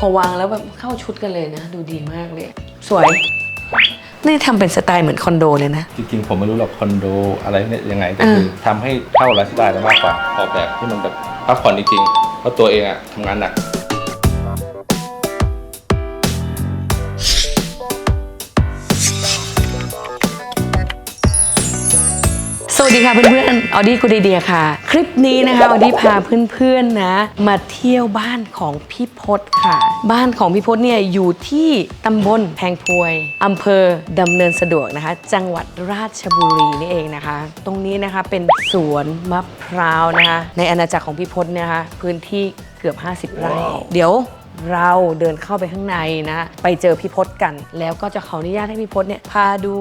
พอวางแล้วแบบเข้าชุดกันเลยนะ ดูดีมากเลย สวย นี่ทำเป็นสไตล์เหมือนคอนโดเลยนะ จริงๆ ผมไม่รู้หรอกคอนโดอะไรเนี่ยยังไงแต่คือทำให้เข้าไลฟ์สไตล์เรามากกว่าออกแบบที่มันแบบพักผ่อนจริงๆเพราะตัวเองอะทำงานหนัก วัสดีค่ะเพื่อนๆ ออดี้กูดีเดียค่ะ คลิปนี้นะคะ ออดี้พาเพื่อนๆนะ มาเที่ยวบ้านของพี่พศค่ะ บ้านของพี่พศเนี่ยอยู่ที่ตำบลแพงพวยอำเภอดำเนินสะดวกนะคะ จังหวัดราชบุรีนี่เองนะคะ ตรงนี้นะคะเป็นสวนมะพร้าวนะคะ ในอาณาจักรของพี่พศเนี่ยนะคะ พื้นที่เกือบ 50 ไร่ เดี๋ยว เราเดินเข้าไปข้างในนะ ไปเจอพี่พศกัน แล้วก็จะขออนุญาตให้พี่พศเนี่ยพาดู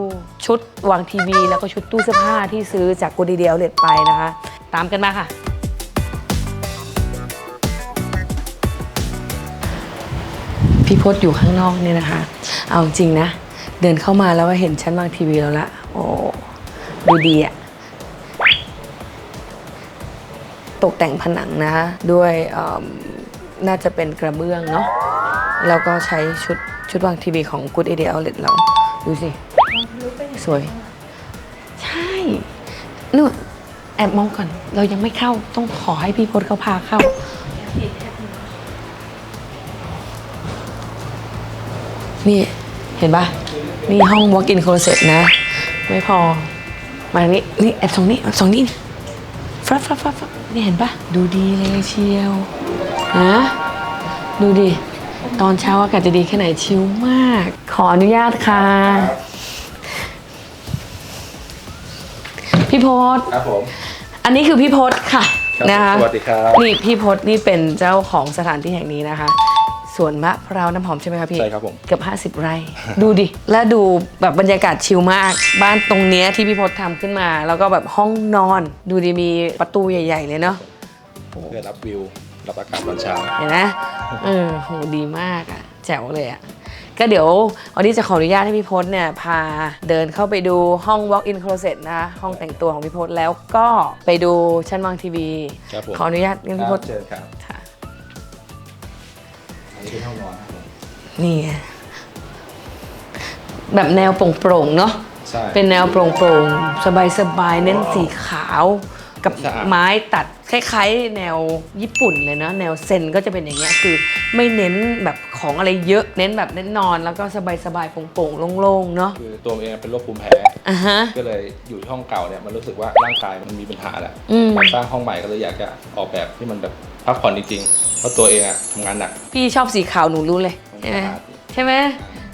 ชุดวางทีวี แล้วก็ชุดตู้เสื้อผ้าที่ซื้อจากกูดีเดียเลตไปนะคะ ตามกันมาค่ะ พี่พศอยู่ข้างนอกเนี่ยนะคะ เอาจริงนะ เดินเข้ามาแล้วว่าเห็นชั้นวางทีวีแล้วละโอ้ดูดีอะตกแต่งผนังนะคะด้วยเอิ่ม น่าจะเป็นกระเบื้องเนาะแล้วก็ใช้ชุดชุดวางทีวีของ Good Idea Outlet เรา ดูสิ สวย ใช่นู่นแอบมองก่อน เรายังไม่เข้าต้องขอให้พี่พศเขาพาเข้า นี่เห็นปะนี่ห้อง walk-in closet นะ ไม่พอ มานี่นี่แอบสองนี่สองนี่ฟรับฟรับฟรับนี่เห็นปะดูดีเลยเชียว ฮะดูดิ ตอนเช้าอากาศจะดีแค่ไหนชิลมาก ขออนุญาตค่ะ พี่พศครับผม อันนี้คือพี่พศค่ะครับนะคะสวัสดีครับ นี่พี่พศนี่เป็นเจ้าของสถานที่แห่งนี้นะคะ สวนมะพร้าวน้ำหอมใช่ไหมคะพี่ใช่ครับผม เกือบ50 ไร่ ดูดิ และดูแบบบรรยากาศชิลมาก บ้านตรงเนี้ยที่พี่พศทำขึ้นมา แล้วก็แบบห้องนอน ดูดิมีประตูใหญ่ ๆ เลยเนาะ เพื่อรับวิว รับอากาศตอนเช้า เห็นไหมเออโหดีมากอะแจ๋วเลยอะก็เดี๋ยววันนี้จะขออนุญาตให้พี่พศเนี่ย พาเดินเข้าไปดูห้อง walk in closet นะคะห้องแต่งตัวของพี่พศแล้วก็ไปดูชั้นวางทีวี ครับผม ขออนุญาตงั้นพี่พศเชิญครับค่ะ อันนี้เป็นห้องนอนครับผมนี่ไงแบบแนวโปร่งๆเนาะ ใช่เป็นแนวโปร่งๆ สบายๆ เน้นสีขาว กับสะอาด ไม้ตัดคล้ายๆ แนวญี่ปุ่นเลยนะ แนวเซนก็จะเป็นอย่างเงี้ยคือไม่เน้นแบบของอะไรเยอะเน้นแบบเน้นนอนแล้วก็สบายๆโปร่งๆโล่งๆเนาะคือตัวเองเป็นโรคภูมิแพ้ อะฮะ ก็เลยอยู่ที่ห้องเก่าเนี่ยมันรู้สึกว่าร่างกายมันมีปัญหาแหละอืมพอสร้างห้องใหม่ก็เลยอยากจะออกแบบที่มันแบบพักผ่อนจริงๆเพราะตัวเองอะทำงานหนักพี่ชอบสีขาวหนูรู้เลยใช่ไหมครับใช่ไหม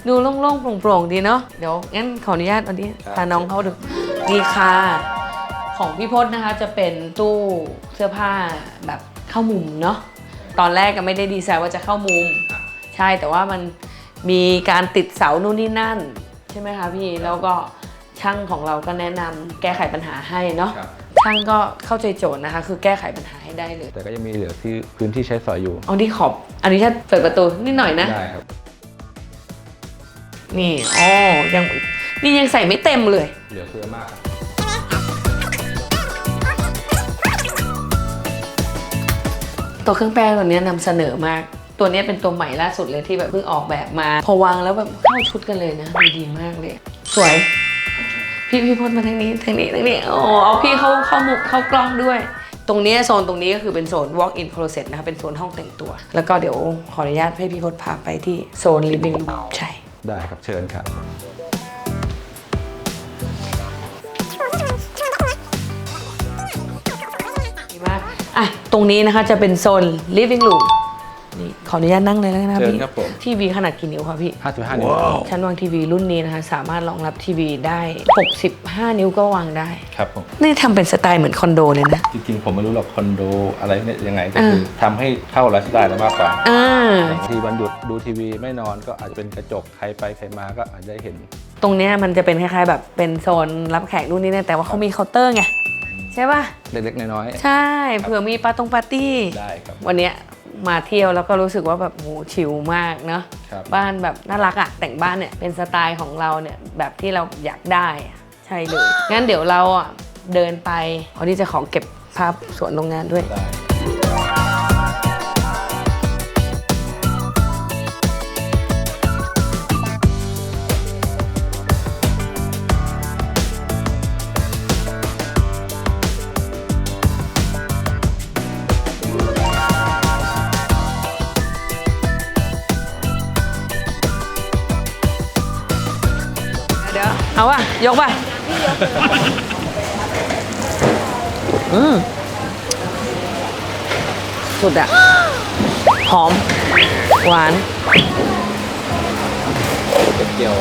ดูโล่งๆโปร่งๆดีเนาะเดี๋ยวงั้นขออนุญาตวันนี้ครับพาน้องเขาดูดีค่ะ ของพี่พจน์นะคะจะเป็นตู้เสื้อผ้าแบบเข้ามุมเนาะตอนแรกก็ไม่ได้ดีไซน์ว่าจะเข้ามุม ใช่แต่ว่ามันมีการติดเสานู่นนี่นั่น ใช่ไหมคะพี่แล้วก็ช่างของเราก็แนะนำแก้ไขปัญหาให้เนาะครับช่างก็เข้าใจโจทย์นะคะ คือแก้ไขปัญหาให้ได้เลย แต่ก็ยังมีเหลือที่พื้นที่ใช้สอยอยู่เอาที่ขอบ อันนี้ถ้าเปิดประตูนิดหน่อยนะได้ครับนี่อ๋อยังนี่ยังใส่ไม่เต็มเลย เหลือเฟือมาก ตัวเครื่องแป้งตัวนี้ยนำเสนอมาก ตัวนี้เป็นตัวใหม่ล่าสุดเลยที่แบบเพิ่งออกแบบมา พอวางแล้วแบบเข้าชุดกันเลยนะดูดีมากเลย สวย พี่พี่พจน์มาทางนี้ทางนี้ทางนี้โอ้เอาพี่เข้าเข้ามุกเข้ากล้องด้วย ตรงนี้โซนตรงนี้ก็คือเป็นโซน walk in closet นะคะเป็นโซนห้องแต่งตัว แล้วก็เดี๋ยวขออนุญาตให้พี่พจน์พาไปที่โซน living room ใช่ ได้ครับเชิญครับ รงนี้นะคะจะเป็นโซน living room นี่ขออนุญาตนั่งเลยแล้วกันนะเชิญพี่ครับผม ทีวีขนาดกี่นิ้วคะพี่ 55นิ้วชั้นวางทีวีรุ่นนี้นะคะ สามารถรองรับทีวีได้ 65 นิ้วก็วางได้ ครับผม นี่ทำเป็นสไตล์เหมือนคอนโดเลยนะ จริงๆ ผมไม่รู้หรอกคอนโดอะไรเนี่ยยังไงแต่อ่าคือทำให้เข้าไลฟ์สไตล์เรามากกว่าอ่า บางทีวันหยุดดูทีวีไม่นอนก็อาจจะเป็นกระจกใครไปใครมาก็อาจจะได้เห็น ตรงเนี้ยมันจะเป็นคล้ายๆแบบเป็นโซนรับแขกรุ่นนี้นะแต่ว่าเขามีเคาน์เตอร์ไง ใช่ป่ะ เล็กๆน้อยใช่ เผื่อมีปาตรงปาร์ตี้ ๆได้ครับ วันเนี้ยมาเที่ยวแล้วก็รู้สึกว่าแบบโหชิลมากเนาะครับบ้านแบบน่ารักอะแต่งบ้านเนี่ยเป็นสไตล์ของเราเนี่ยแบบที่เราอยากได้อะใช่เลยงั้นเดี๋ยวเราอะเดินไปพอที่จะขอเก็บภาพสวนโรงงานด้วย ได้ เอาป่ะยกป่ะอืมสุดอะหอม หวานเกี่ยว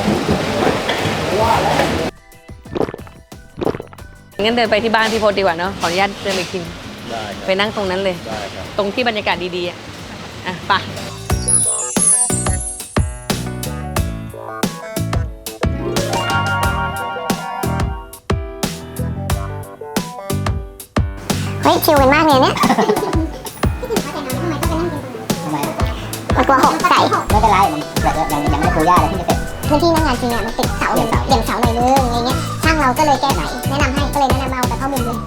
งั้นเดินไปที่บ้านพี่พศดีกว่าเนาะขออนุญาตเดินไปกิน ได้ครับไปนั่งตรงนั้นเลย ได้ครับ ตรงที่บรรยากาศดีๆอะอะไป ชิลกันมากเลยเนี่ยมันกลัวหกใส่ไม่เป็นไรมันยังยังยังไม่ได้ปูย่าเลยที่จะเสร็จ พื้นที่หนั่งงานจริงเนี่ยมันติดเสาหนึ่งเด่นเสาหน่อยนึงอย่างเงี้ยช่างเราก็เลยแก้ไขแนะนำให้ก็เลยแนะนำเอาแต่ข้อมูลเลย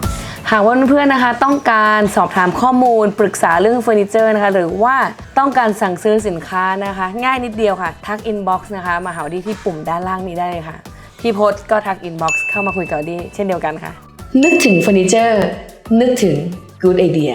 หากว่าเพื่อนๆนะคะ ต้องการสอบถามข้อมูลปรึกษาเรื่องเฟอร์นิเจอร์นะคะ หรือว่าต้องการสั่งซื้อสินค้านะคะ ง่ายนิดเดียวค่ะ ทักอินบ็อกซ์นะคะ มาหาออดี้ที่ปุ่มด้านล่างนี้ได้เลยค่ะ พี่พศก็ทักอินบ็อกซ์เข้ามาคุยกับออดี้เช่นเดียวกันค่ะ นึกถึงเฟอร์นิเจอร์ นึกถึง Good Idea